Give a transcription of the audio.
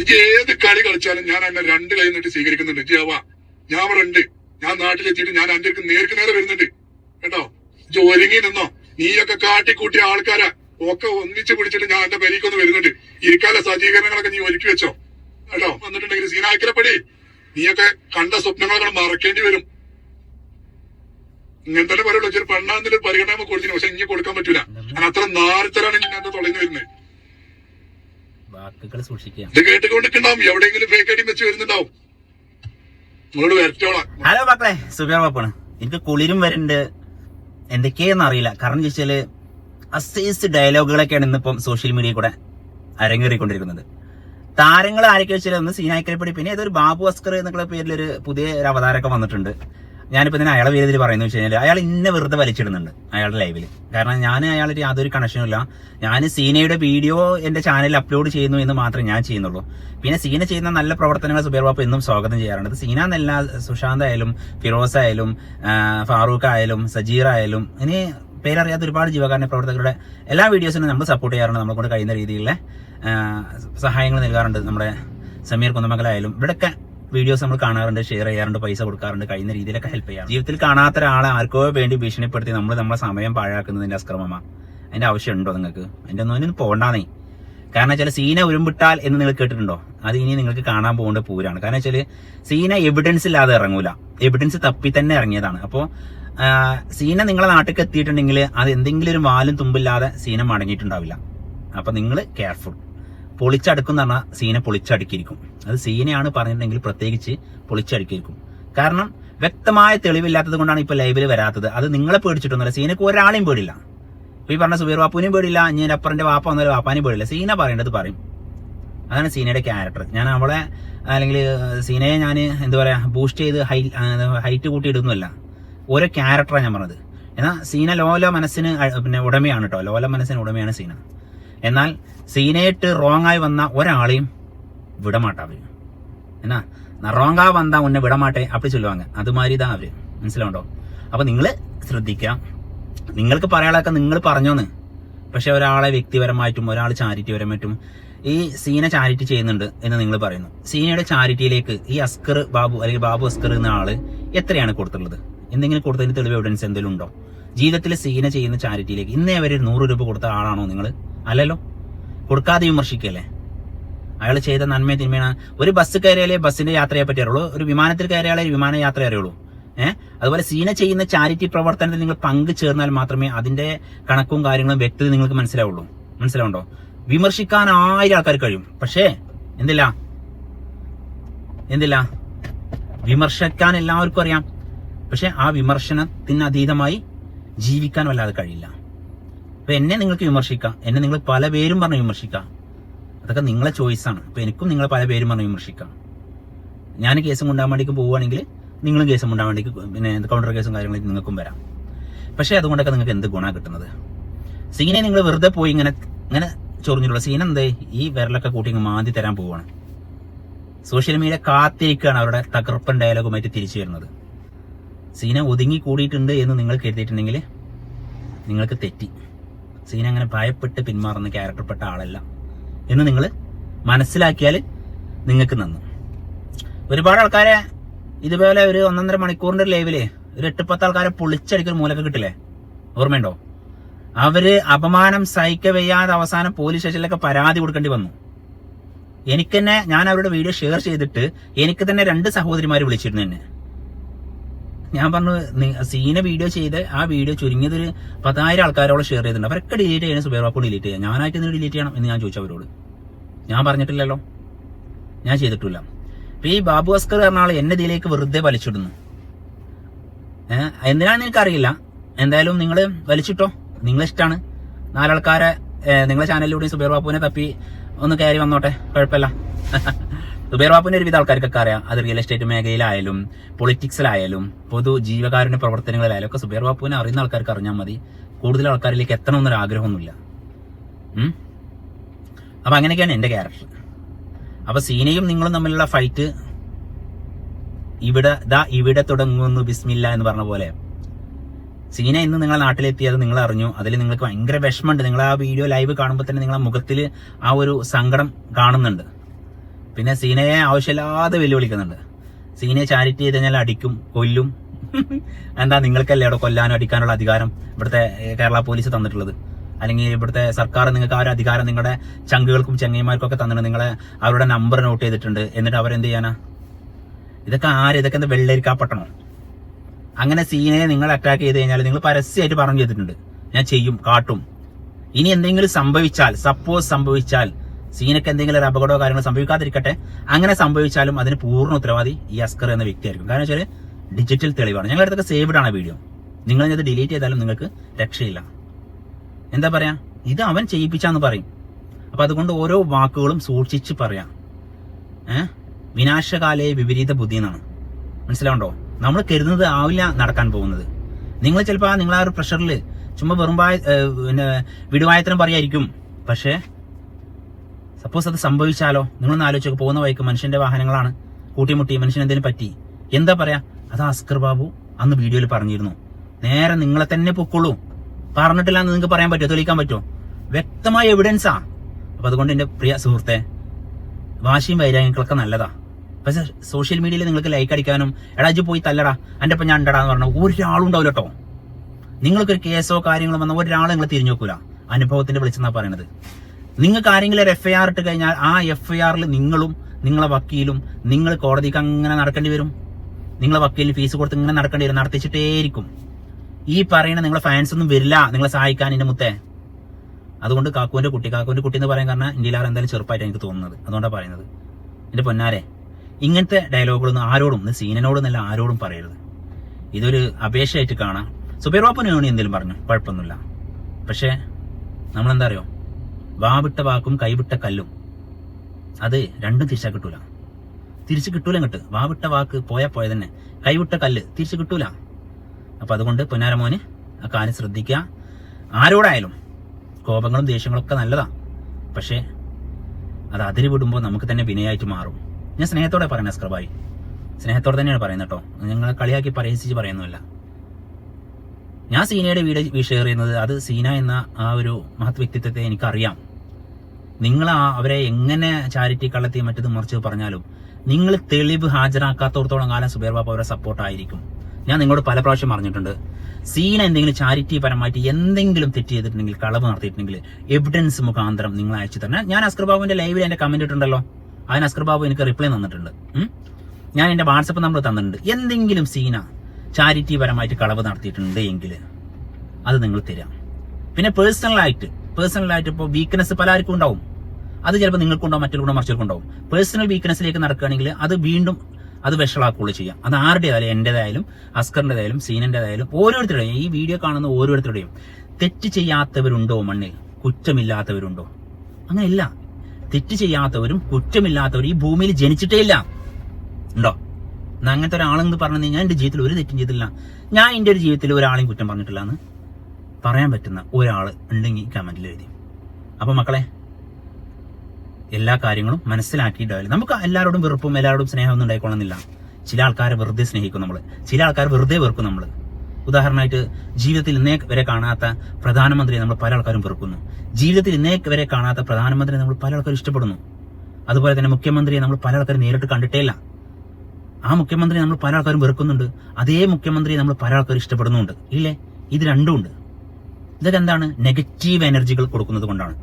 ഇത് ഏത് കളി കളിച്ചാലും ഞാൻ എന്നെ രണ്ട് കൈ നീട്ടി സ്വീകരിക്കുന്നുണ്ട്. ജാവ ഞാൻ അവിടെ ഉണ്ട്. ഞാൻ നാട്ടിലെത്തിയിട്ട് ഞാൻ അടുത്ത് നേർക്ക് നേരെ വരുന്നുണ്ട്. കേട്ടോ? ഇജ് ഒരുങ്ങി നിന്നോ. നീയൊക്കെ കാട്ടിക്കൂട്ടിയ ആൾക്കാരാ. ഒക്കെ ഒന്നിച്ച് പിടിച്ചിട്ട് ഞാൻ എന്റെ പെരീക്കൊന്ന് വരുന്നുണ്ട്. ഇരിക്കാല സജ്ജീകരണങ്ങളൊക്കെ നീ ഒരുക്കി വെച്ചോ. കേട്ടോ? വന്നിട്ടുണ്ടെങ്കിൽ സീനാക്കിലപ്പടി നീയൊക്കെ കണ്ട സ്വപ്നങ്ങളൊക്കെ മറക്കേണ്ടി വരും. ഇങ്ങനെ തന്നെ പറയുള്ളൂ. ഒരു പെണ്ണാന്നിൽ പരിഗണന കൊടുത്തിന്. പക്ഷെ ഇനി കൊടുക്കാൻ പറ്റൂല. അത്ര നാരത്തരാണ് ഞാൻ തുടങ്ങി വരുന്നത്. വാക്കുകൾ സൂക്ഷിക്കുക ഇത് കേട്ടുകൊണ്ടിട്ടുണ്ടാവും എവിടെയെങ്കിലും ഫേക്ക് ഐഡി വെച്ച് വരുന്നുണ്ടാവും. നിങ്ങളോട് വരട്ടോളാം ഹലോ മക്കളെ സുബിയാർ പാപ്പാണ് എനിക്ക് കുളിരും വരുന്നുണ്ട് എന്തൊക്കെയെന്ന് അറിയില്ല. കാരണം ചോദിച്ചാൽ അസൈസ് ഡയലോഗുകളൊക്കെയാണ് ഇന്നിപ്പം സോഷ്യൽ മീഡിയ കൂടെ അരങ്ങേറിക്കൊണ്ടിരിക്കുന്നത്. താരങ്ങൾ ആരൊക്കെ വെച്ചാൽ ഒന്ന് സീനായിക്കരപ്പടി പിന്നെ ഏതൊരു ബാബു അസ്കർ എന്നുള്ള പേരിൽ ഒരു പുതിയ ഒരു അവതാരമൊക്കെ വന്നിട്ടുണ്ട്. ഞാനിപ്പോ തന്നെ അയാളെ പേരിൽ പറയുന്നത് വെച്ച് കഴിഞ്ഞാൽ അയാൾ ഇന്നെ വെറുതെ വലിച്ചിടുന്നുണ്ട് അയാളുടെ ലൈവിൽ കാരണം ഞാൻ അയാളുടെ യാതൊരു കണക്ഷനും ഇല്ല. ഞാൻ സീനയുടെ വീഡിയോ എന്റെ ചാനലിൽ അപ്ലോഡ് ചെയ്യുന്നു എന്ന് മാത്രമേ ഞാൻ ചെയ്യുന്നുള്ളൂ. പിന്നെ സീന ചെയ്യുന്ന നല്ല പ്രവർത്തനങ്ങൾ സുബേർ ബാബു എന്നും സ്വാഗതം ചെയ്യാറുണ്ട്. സീന എന്നല്ല സുശാന്ത് ആയാലും ഫിറോസ് ആയാലും ഫാറൂഖ് ആയാലും സജീർ ആയാലും ഇനി പേരറിയാത്ത ഒരുപാട് ജീവകാരുണ്യ പ്രവർത്തകരുടെ എല്ലാ വീഡിയോസിനും നമ്മൾ സപ്പോർട്ട് ചെയ്യാറുണ്ട്. നമ്മളെ കൊണ്ട് കഴിയുന്ന രീതിയിലുള്ള സഹായങ്ങൾ നൽകാറുണ്ട് നമ്മുടെ സമീർ കുന്നമംഗലായാലും. ഇവിടെയൊക്കെ വീഡിയോസ് നമ്മൾ കാണാറുണ്ട് ഷെയർ ചെയ്യാറുണ്ട് പൈസ കൊടുക്കാറുണ്ട് കഴിയുന്ന രീതിയിലൊക്കെ ഹെൽപ്പ് ചെയ്യാം ജീവിതത്തിൽ കാണാത്ത ഒരാളെ ആർക്കോ വേണ്ടി ഭീഷണിപ്പെടുത്തി നമ്മൾ നമ്മളെ സമയം പാഴാക്കുന്നതിന്റെ അസ്ക്രമമാ അതിന്റെ ആവശ്യമുണ്ടോ നിങ്ങൾക്ക്? അതിന്റെ ഒന്നും അതിനൊന്നും പോകണ്ടാന്നേ കാരണം വെച്ചാൽ സീന ഉരുമ്പിട്ടാൽ എന്ന് നിങ്ങൾ കേട്ടിട്ടുണ്ടോ? അത് ഇനി നിങ്ങൾക്ക് കാണാൻ പോകേണ്ട പൂരാണ്. കാരണം വെച്ചാൽ സീന എവിഡൻസ് ഇല്ലാതെ ഇറങ്ങൂല. എവിഡൻസ് തപ്പി തന്നെ ഇറങ്ങിയതാണ്. അപ്പോൾ സീന നിങ്ങളെ നാട്ടിലേക്ക് എത്തിയിട്ടുണ്ടെങ്കിൽ അത് എന്തെങ്കിലും ഒരു വാലും തുമ്പില്ലാതെ സീന മടങ്ങിയിട്ടുണ്ടാവില്ല. അപ്പൊ നിങ്ങൾ കെയർഫുൾ പൊളിച്ചടുക്കും എന്ന് പറഞ്ഞാൽ സീനെ പൊളിച്ചടുക്കിയിരിക്കും. അത് സീനെയാണ് പറഞ്ഞിട്ടുണ്ടെങ്കിൽ പ്രത്യേകിച്ച് പൊളിച്ചടുക്കിയിരിക്കും. കാരണം വ്യക്തമായ തെളിവില്ലാത്തത് കൊണ്ടാണ് ഇപ്പൊ ലൈവിൽ വരാത്തത്. അത് നിങ്ങളെ പേടിച്ചിട്ടൊന്നുമില്ല. സീനക്ക് ഒരാളെയും പേടില്ല ഈ പറഞ്ഞ സുബീർ വാപ്പുവിനും പേടില്ല ഞാൻ അപ്പറിന്റെ വാപ്പ വന്നാലും വാപ്പാനെയും പേടില്ല സീന പറയേണ്ടത് പറയും. അതാണ് സീനയുടെ ക്യാരക്ടർ ഞാൻ അവളെ അല്ലെങ്കിൽ സീനയെ ഞാൻ എന്താ പറയാ ബൂസ്റ്റ് ചെയ്ത് ഹൈ ഹൈറ്റ് കൂട്ടി ഇടുന്നല്ല ഓരോ ക്യാരക്ടറാണ് ഞാൻ പറഞ്ഞത്. എന്നാൽ സീന ലോല മനസ്സിന് പിന്നെ ഉടമയാണ് കേട്ടോ ലോല മനസ്സിന് ഉടമയാണ് സീന. എന്നാൽ സീനേറ്റ് റോങ് ആയി വന്ന ഒരാളെയും വിടമാട്ടാ അവർ എന്നാ റോങ്ങാ വന്നാ ഉന്നെ വിടമാട്ടെ അപ്പടി ചൊല്ലുവാങ്ങ. അതുമാതിരി അവർ. മനസ്സിലാവുണ്ടോ? അപ്പൊ നിങ്ങൾ ശ്രദ്ധിക്കുക നിങ്ങൾക്ക് പറയാനൊക്കെ നിങ്ങൾ പറഞ്ഞോന്ന്. പക്ഷെ ഒരാളെ വ്യക്തിപരമായിട്ടും ഒരാൾ ചാരിറ്റിപരമായിട്ടും ഈ സീന ചാരിറ്റി ചെയ്യുന്നുണ്ട് എന്ന് നിങ്ങൾ പറയുന്നു. സീനയുടെ ചാരിറ്റിയിലേക്ക് ഈ അസ്കർ ബാബു അല്ലെങ്കിൽ ബാബു അസ്കർ എന്ന ആൾ എത്രയാണ് കൊടുത്തിട്ടുള്ളത്? എന്തെങ്കിലും കൊടുത്തതിന് തെളിവ് എവിഡൻസ് എന്തെങ്കിലും ഉണ്ടോ? ജീവിതത്തിൽ സീന ചെയ്യുന്ന ചാരിറ്റിയിലേക്ക് ഇന്നേ വരെ നൂറ് രൂപ കൊടുത്ത ആളാണോ നിങ്ങൾ അല്ലല്ലോ? കൊടുക്കാതെ വിമർശിക്കല്ലേ? അയാൾ ചെയ്ത നന്മയെ തിന്മയാണ്. ഒരു ബസ് കയറിയാലേ ബസ്സിന്റെ യാത്രയെ പറ്റി അറിയുള്ളൂ. ഒരു വിമാനത്തിൽ കയറിയാലേ വിമാന യാത്ര അറിയുള്ളൂ. ഏഹ് അതുപോലെ സീന ചെയ്യുന്ന ചാരിറ്റി പ്രവർത്തനത്തിൽ നിങ്ങൾ പങ്ക് ചേർന്നാൽ മാത്രമേ അതിന്റെ കണക്കും കാര്യങ്ങളും വ്യക്തത നിങ്ങൾക്ക് മനസ്സിലാവുള്ളൂ. മനസ്സിലാവുണ്ടോ വിമർശിക്കാൻ ആയിരം ആൾക്കാർ കഴിയും. പക്ഷേ എന്തില്ല? എന്തില്ല? വിമർശിക്കാൻ എല്ലാവർക്കും അറിയാം. പക്ഷെ ആ വിമർശനത്തിന് അതീതമായി ജീവിക്കാൻ വല്ലാതെ കഴിയില്ല. അപ്പൊ എന്നെ നിങ്ങൾക്ക് വിമർശിക്കാം. എന്നെ നിങ്ങൾ പല പേരും പറഞ്ഞ് വിമർശിക്കാം. അതൊക്കെ നിങ്ങളെ ചോയ്സാണ് അപ്പൊ എനിക്കും നിങ്ങളെ പല പേരും പറഞ്ഞ് വിമർശിക്കാം. ഞാൻ കേസും കൊണ്ടാൻ വേണ്ടിക്ക് പോവുകയാണെങ്കിൽ നിങ്ങളും കേസും കൊണ്ടാൻ വേണ്ടിക്ക് പിന്നെ കൗണ്ടർ കേസും കാര്യങ്ങളും നിങ്ങൾക്കും വരാം. പക്ഷേ അതുകൊണ്ടൊക്കെ നിങ്ങൾക്ക് എന്ത് ഗുണമാണ് കിട്ടുന്നത്? സീനെ നിങ്ങൾ വെറുതെ പോയി ഇങ്ങനെ ഇങ്ങനെ ചൊറിഞ്ഞിട്ടുള്ള സീൻ എന്തേ? ഈ വിരലൊക്കെ കൂട്ടി ഇങ്ങ് മാന്തി തരാൻ പോവാണ്. സോഷ്യൽ മീഡിയ കാത്തിരിക്കുകയാണ് അവരുടെ തകർപ്പൻ ഡയലോഗുമായിട്ട് തിരിച്ചു വരുന്നത്. സീന ഒതുങ്ങി കൂടിയിട്ടുണ്ട് എന്ന് നിങ്ങൾ കരുതിയിട്ടുണ്ടെങ്കിൽ നിങ്ങൾക്ക് തെറ്റി. സീന അങ്ങനെ ഭയപ്പെട്ട് പിന്മാറുന്ന ക്യാരക്ടർപ്പെട്ട ആളല്ല എന്ന് നിങ്ങൾ മനസ്സിലാക്കിയാൽ നിങ്ങൾക്ക് നന്ന്. ഒരുപാട് ആൾക്കാരെ ഇതുപോലെ ഒരു ഒന്നൊന്നര മണിക്കൂറിന്റെ ലൈവിൽ ഒരു എട്ട് പത്ത് ആൾക്കാരെ പൊളിച്ചടിക്കൊരു മൂലൊക്കെ കിട്ടില്ലേ? ഓർമ്മയുണ്ടോ? അവർ അപമാനം സഹിക്ക വയ്യാതെ അവസാനം പോലീസ് സ്റ്റേഷനിലൊക്കെ പരാതി കൊടുക്കേണ്ടി വന്നു. എനിക്ക് തന്നെ ഞാൻ അവരുടെ വീഡിയോ ഷെയർ ചെയ്തിട്ട് എനിക്ക് തന്നെ രണ്ട് സഹോദരിമാർ വിളിച്ചിരുന്നു എന്നെ. ഞാൻ പറഞ്ഞു സീനെ വീഡിയോ ചെയ്ത് ആ വീഡിയോ ചുരുങ്ങിയത് ഒരു പതിനായിരം ആൾക്കാരോട് ഷെയർ ചെയ്തിട്ടുണ്ട്. അവരൊക്കെ ഡിലീറ്റ് ചെയ്യണം സുബേർ ബാപ്പു ഡിലീറ്റ് ചെയ്യാം. ഞാനായിട്ട് എന്തിനു ഡിലീറ്റ് ചെയ്യണം? എന്ന് ഞാൻ ചോദിച്ചു അവരോട്. ഞാൻ പറഞ്ഞിട്ടില്ലല്ലോ. ഞാൻ ചെയ്തിട്ടില്ല. അപ്പൊ ഈ ബാബു അസ്കർ പറഞ്ഞ ആൾ എന്നെ ഇതിലേക്ക് വെറുതെ വലിച്ചിടുന്നു. ഏഹ് എന്തിനാണെന്ന് എനിക്കറിയില്ല. എന്തായാലും നിങ്ങൾ വലിച്ചിട്ടോ? നിങ്ങൾ ഇഷ്ടമാണ് നാലാൾക്കാരെ നിങ്ങളെ ചാനലിലൂടെ സുബേർ ബാപ്പുവിനെ തപ്പി ഒന്ന് കയറി വന്നോട്ടെ. കുഴപ്പമില്ല. സുബൈർ ഒരുവിധ ആൾക്കാർക്കൊക്കെ അറിയാം. അത് റിയൽ എസ്റ്റേറ്റ് മേഖലയിലായാലും പൊളിറ്റിക്സിലായാലും പൊതു ജീവകാരുണ്യ പ്രവർത്തനങ്ങളിലായാലും ഒക്കെ സുബൈർ ബാപ്പുവിനെ അറിയുന്ന ആൾക്കാർക്ക് അറിഞ്ഞാൽ മതി. കൂടുതൽ ആൾക്കാരിലേക്ക് എത്തണമെന്നൊരു ആഗ്രഹമൊന്നുമില്ല. ഉം? അപ്പൊ അങ്ങനെയൊക്കെയാണ് എന്റെ ക്യാരക്ടർ അപ്പൊ സീനയും നിങ്ങളും തമ്മിലുള്ള ഫൈറ്റ് ഇവിടെ ദാ ഇവിടെ തുടങ്ങുന്നു ബിസ്മില്ല എന്ന് പറഞ്ഞ പോലെ. സീന ഇന്ന് നിങ്ങളെ നാട്ടിലെത്തിയത് നിങ്ങൾ അറിഞ്ഞു. അതിൽ നിങ്ങൾക്ക് ഭയങ്കര വിഷമമുണ്ട്. നിങ്ങൾ ആ വീഡിയോ ലൈവ് കാണുമ്പോൾ തന്നെ നിങ്ങളെ മുഖത്തിൽ ആ ഒരു സങ്കടം കാണുന്നുണ്ട്. പിന്നെ സീനയെ ആവശ്യമില്ലാതെ വെല്ലുവിളിക്കുന്നുണ്ട്. സീനയെ ചാരിറ്റി ചെയ്ത് കഴിഞ്ഞാൽ അടിക്കും കൊല്ലും. എന്താ നിങ്ങൾക്കല്ലേ അവിടെ കൊല്ലാനും അടിക്കാനുള്ള അധികാരം ഇവിടുത്തെ കേരള പോലീസ് തന്നിട്ടുള്ളത്? അല്ലെങ്കിൽ ഇവിടുത്തെ സർക്കാർ നിങ്ങൾക്ക് ആ ഒരു അധികാരം നിങ്ങളുടെ ചങ്കുകൾക്കും ചെങ്ങൈമാർക്കും ഒക്കെ തന്നിട്ടുണ്ട്. നിങ്ങളെ അവരുടെ നമ്പർ നോട്ട് ചെയ്തിട്ടുണ്ട്. എന്നിട്ട് അവരെന്ത് ചെയ്യാനാ? ഇതൊക്കെ ആര്? ഇതൊക്കെ എന്താ വെള്ളരിക്കാപ്പെട്ടണം അങ്ങനെ സീനയെ നിങ്ങൾ അറ്റാക്ക് ചെയ്ത് കഴിഞ്ഞാൽ നിങ്ങൾ പരസ്യമായിട്ട് പറഞ്ഞു ചെയ്തിട്ടുണ്ട്. ഞാൻ ചെയ്യും കാട്ടും. ഇനി എന്തെങ്കിലും സംഭവിച്ചാൽ സപ്പോസ് സംഭവിച്ചാൽ സീനക്ക് എന്തെങ്കിലും ഒരു അപകടമോ കാര്യങ്ങളോ സംഭവിക്കാതിരിക്കട്ടെ. അങ്ങനെ സംഭവിച്ചാലും അതിന് പൂർണ ഉത്തരവാദി ഈ അസ്കർ എന്ന വ്യക്തിയായിരിക്കും. കാരണം വെച്ചാൽ ഡിജിറ്റൽ തെളിവാണ്. ഞങ്ങളുടെ അടുത്തൊക്കെ സേവ്ഡ് ആണ് വീഡിയോ നിങ്ങൾ ഇത് ഡിലീറ്റ് ചെയ്താലും നിങ്ങൾക്ക് രക്ഷയില്ല. എന്താ പറയാ? ഇത് അവൻ ചെയ്യിപ്പിച്ചാന്ന് പറയും. അപ്പൊ അതുകൊണ്ട് ഓരോ വാക്കുകളും സൂക്ഷിച്ച് പറയാം. ഏഹ് വിനാശകാലയെ വിപരീത ബുദ്ധി എന്നാണ്. മനസ്സിലാവണ്ടോ നമ്മൾ കരുതുന്നത് ആവില്ല നടക്കാൻ പോകുന്നത്. നിങ്ങൾ ചിലപ്പോൾ നിങ്ങൾ ആ ഒരു പ്രഷറിൽ ചുമ്മാ ഏഹ്, പിന്നെ വിടുവായത്തരം പറയായിരിക്കും. പക്ഷേ സപ്പോസ് അത് സംഭവിച്ചാലോ? നിങ്ങളൊന്ന് ആലോചിച്ചൊക്കെ പോകുന്ന വഴിക്ക് മനുഷ്യന്റെ വാഹനങ്ങളാണ്. കൂട്ടിമുട്ടി മനുഷ്യൻ എന്തെങ്കിലും പറ്റി? എന്താ പറയാ? അത് അസ്കർ ബാബു അന്ന് വീഡിയോയിൽ പറഞ്ഞിരുന്നു. നേരെ നിങ്ങളെ തന്നെ പൊക്കോളൂ. പറഞ്ഞിട്ടില്ല എന്ന് നിങ്ങൾക്ക് പറയാൻ പറ്റുമോ തെളിയിക്കാൻ പറ്റുമോ വ്യക്തമായ എവിഡൻസാ അപ്പൊ അതുകൊണ്ട് എന്റെ പ്രിയ സുഹൃത്തെ വാശിയും വൈരാഗ്യങ്ങളൊക്കെ നല്ലതാ. പക്ഷെ സോഷ്യൽ മീഡിയയിൽ നിങ്ങൾക്ക് ലൈക്ക് അടിക്കാനും എടാ പോയി തല്ലടാ എന്റെ ഞാൻ ഉണ്ടടാ എന്ന് പറഞ്ഞു ഒരാളും ഉണ്ടാവില്ല കേട്ടോ നിങ്ങൾക്കൊരു കേസോ കാര്യങ്ങളോ വന്ന ഒരാളെ നിങ്ങൾ തിരിഞ്ഞു നോക്കൂല. അനുഭവത്തിന്റെ വിളിച്ചെന്നാ പറയണത്. നിങ്ങൾക്ക് ആരെങ്കിലും ഒരു എഫ് ഐ ആർ ഇട്ട് കഴിഞ്ഞാൽ ആ എഫ് ഐ ആറിൽ നിങ്ങളും നിങ്ങളെ വക്കീലും നിങ്ങൾ കോടതിക്ക് അങ്ങനെ നടക്കേണ്ടി വരും. നിങ്ങളെ വക്കീലിന് ഫീസ് കൊടുത്ത് ഇങ്ങനെ നടക്കേണ്ടി വരും. നടത്തിച്ചിട്ടേയിരിക്കും. ഈ പറയുന്ന നിങ്ങളെ ഫാൻസ് ഒന്നും വരില്ല. നിങ്ങളെ സഹായിക്കാൻ എന്റെ മുത്തേ. അതുകൊണ്ട് കാക്കുവിന്റെ കുട്ടി കാക്കുവിന്റെ കുട്ടി എന്ന് പറയാൻ കാരണം ഇന്ത്യയിലാർ എന്തായാലും ചെറുപ്പമായിട്ട് എനിക്ക് തോന്നുന്നത്. അതുകൊണ്ടാണ് പറയുന്നത്. എന്റെ പൊന്നാരെ ഇങ്ങനത്തെ ഡയലോഗുകളൊന്നും ആരോടും സീനനോട് സീനനോടൊന്നല്ല ആരോടും പറയരുത്. ഇതൊരു അപേക്ഷയായിട്ട് കാണാം. സുബൈർ ബാപ്പന് വേണി എന്തെങ്കിലും പറഞ്ഞു. കുഴപ്പമൊന്നുമില്ല. പക്ഷേ നമ്മളെന്താ അറിയോ? വാവിട്ട വാക്കും കൈവിട്ട കല്ലും. അത് രണ്ടും തിരിച്ചാൽ കിട്ടൂല. തിരിച്ചു കിട്ടൂല കിട്ട് വാവിട്ട വാക്ക് പോയ പോയ തന്നെ. കൈവിട്ട കല്ല് തിരിച്ചു കിട്ടൂല. അപ്പൊ അതുകൊണ്ട് പൊന്നാരമോന് ആ കാര്യം ശ്രദ്ധിക്കുക. ആരോടായാലും കോപങ്ങളും ദേഷ്യങ്ങളും ഒക്കെ നല്ലതാ. പക്ഷേ അത് അതിരി വിടുമ്പോൾ നമുക്ക് തന്നെ വിനയായിട്ട് മാറും. ഞാൻ സ്നേഹത്തോടെ പറയുന്നത് സ്ക്രബായി സ്നേഹത്തോടെ തന്നെയാണ് പറയുന്നത് കേട്ടോ. ഞങ്ങളെ കളിയാക്കി പരിഹസിച്ച് പറയുന്നില്ല ഞാൻ സീനയുടെ വീഡിയോ ഷെയർ ചെയ്യുന്നത് അത് സീന എന്ന ആ ഒരു മഹത് വ്യക്തിത്വത്തെ എനിക്കറിയാം. നിങ്ങൾ അവരെ എങ്ങനെ ചാരിറ്റി കള്ളത്തി മറ്റത് മറിച്ച് പറഞ്ഞാലും നിങ്ങൾ തെളിവ് ഹാജരാക്കാത്തോടത്തോളം കാലം സുബേർ ബാബ അവരെ സപ്പോർട്ടായിരിക്കും ഞാൻ നിങ്ങളോട് പല പ്രാവശ്യം പറഞ്ഞിട്ടുണ്ട്. സീന എന്തെങ്കിലും ചാരിറ്റി പരമായിട്ട് എന്തെങ്കിലും തെറ്റ് ചെയ്തിട്ടുണ്ടെങ്കിൽ കളവ് നടത്തിയിട്ടുണ്ടെങ്കിൽ എവിഡൻസ് മുഖാന്തരം നിങ്ങൾ അയച്ചു തന്നെ ഞാൻ അസ്കർ ബാബുവിന്റെ ലൈവിൽ എന്റെ കമന്റ് ഇട്ടുണ്ടല്ലോ അതിന് അസ്കർ ബാബു എനിക്ക് റിപ്ലൈ തന്നിട്ടുണ്ട്. ഞാൻ എന്റെ വാട്സപ്പ് നമ്പർ തന്നിട്ടുണ്ട്. എന്തെങ്കിലും സീന ചാരിറ്റി പരമായിട്ട് കളവ് നടത്തിയിട്ടുണ്ട് എങ്കിൽ അത് നിങ്ങൾ തരാം. പിന്നെ പേഴ്സണലായിട്ട് പേഴ്സണലായിട്ട് ഇപ്പോൾ വീക്ക്നെസ് പലർക്കും ഉണ്ടാവും. അത് ചിലപ്പോൾ നിങ്ങൾക്കുണ്ടാവും മറ്റൊരുക്കുണ്ടാവും മറിച്ചവർക്കുണ്ടാവും പേഴ്സണൽ വീക്ക്നെസ്സിലേക്ക് നടക്കുകയാണെങ്കിൽ അത് വീണ്ടും അത് വിഷളാക്കുകയുള്ളൂ ചെയ്യാം അത് ആരുടേതായാലും എന്റേതായാലും അസ്കറിന്റെതായാലും സീനന്റെതായാലും ഓരോരുത്തരുടെയും. ഈ വീഡിയോ കാണുന്ന ഓരോരുത്തരുടെയും. തെറ്റ് ചെയ്യാത്തവരുണ്ടോ മണ്ണിൽ? കുറ്റമില്ലാത്തവരുണ്ടോ? അങ്ങനെയില്ല. തെറ്റ് ചെയ്യാത്തവരും കുറ്റമില്ലാത്തവരും ഈ ഭൂമിയിൽ ജനിച്ചിട്ടേ ഇല്ല ഉണ്ടോ? എന്നാ അങ്ങനത്തെ ഒരാളെന്ന് പറഞ്ഞു കഴിഞ്ഞാൽ എന്റെ ജീവിതത്തിൽ ഒരു തെറ്റും ചെയ്തിട്ടില്ല. ഞാൻ എന്റെ ഒരു ജീവിതത്തിൽ ഒരാളെയും കുറ്റം പറഞ്ഞിട്ടില്ല എന്ന്. പറയാൻ പറ്റുന്ന ഒരാൾ ഉണ്ടെങ്കിൽ കമന്റിൽ എഴുതി. അപ്പൊ മക്കളെ എല്ലാ കാര്യങ്ങളും മനസ്സിലാക്കി ഡെവലപ്പ് നമുക്ക് എല്ലാവരോടും വെറുപ്പും എല്ലാവരോടും സ്നേഹമൊന്നും ഉണ്ടായിക്കൊള്ളുന്നില്ല ചില ആൾക്കാരെ വെറുതെ സ്നേഹിക്കും നമ്മൾ ചില ആൾക്കാർ വെറുതെ വെറുക്കും നമ്മൾ ഉദാഹരണമായിട്ട് ജീവിതത്തിൽ ഇന്നേ വരെ കാണാത്ത പ്രധാനമന്ത്രിയെ നമ്മൾ പല ആൾക്കാരും വെറുക്കുന്നു. ജീവിതത്തിൽ ഇന്നേ വരെ കാണാത്ത പ്രധാനമന്ത്രിയെ നമ്മൾ പല ആൾക്കാരും ഇഷ്ടപ്പെടുന്നു. അതുപോലെ തന്നെ മുഖ്യമന്ത്രിയെ നമ്മൾ പല ആൾക്കാരും നേരിട്ട് കണ്ടിട്ടേ ഇല്ല ആ മുഖ്യമന്ത്രിയെ നമ്മൾ പല ആൾക്കാരും വെറുക്കുന്നുണ്ട്. അതേ മുഖ്യമന്ത്രിയെ നമ്മൾ പല ആൾക്കാരും ഇഷ്ടപ്പെടുന്നുണ്ട് ഇല്ലേ? ഇത് രണ്ടും ഉണ്ട്. ഇതൊക്കെ എന്താണ് നെഗറ്റീവ് എനർജികൾ കൊടുക്കുന്നത് കൊണ്ടാണ്.